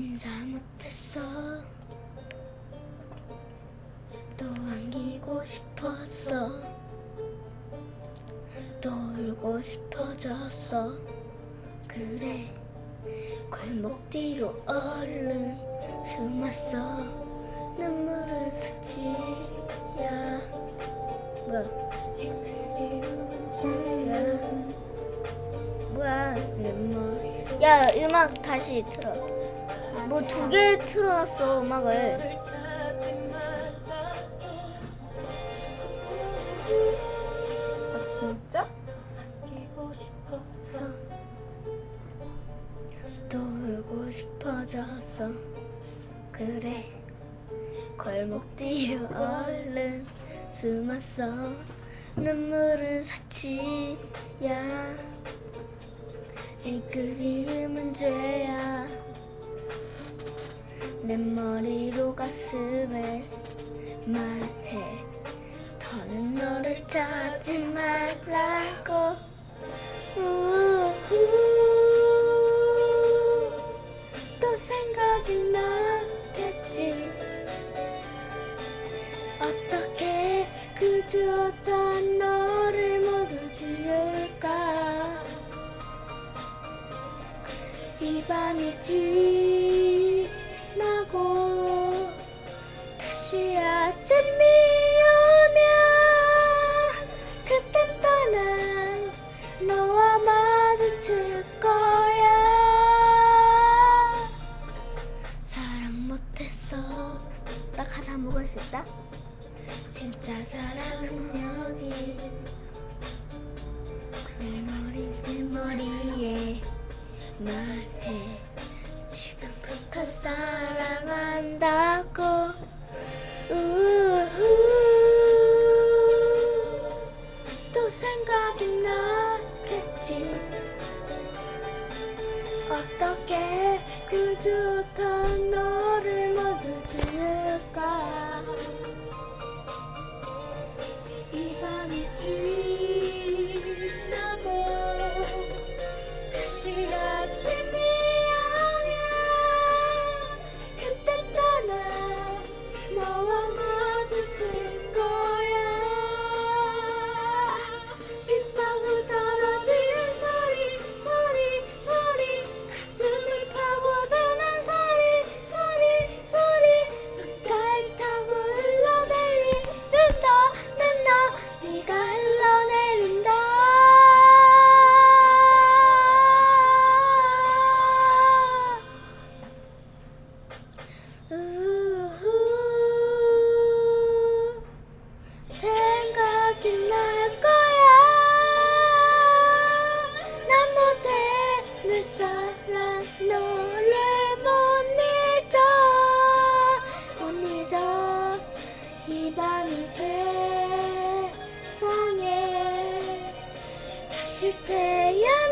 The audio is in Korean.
인사 못했어. 또 안기고 싶었어. 또 울고 싶어졌어. 그래 골목 뒤로 얼른 숨었어. 눈물을 쏟지 야. 뭐야? 야 뭐야? 눈물. 야 음악 다시 틀어 뭐두개 틀어놨어 음악을. 아 진짜? 울고 싶어졌어. 그래. 골목 뒤로 얼른 숨었어. 눈물은 사치야. 이 그리움은 죄야 내 머리로 가슴에 말해. 더는 너를 찾지 말라고. 또 생각이 나겠지. 어떻게 그 좋던 너를 모두 지울까? 이 밤이 지 있다? 진짜 사랑은 여기 내 머리 내 머리에 말해. 지금부터 사랑한다고. 또 생각이 나겠지. 어떻게 그 좋던 너를 모두 지울까 이 밤이 날 거야. 난 못해 내 사랑 너를 못 잊어. 못 잊어. 이 밤이 세상에 다시 태어나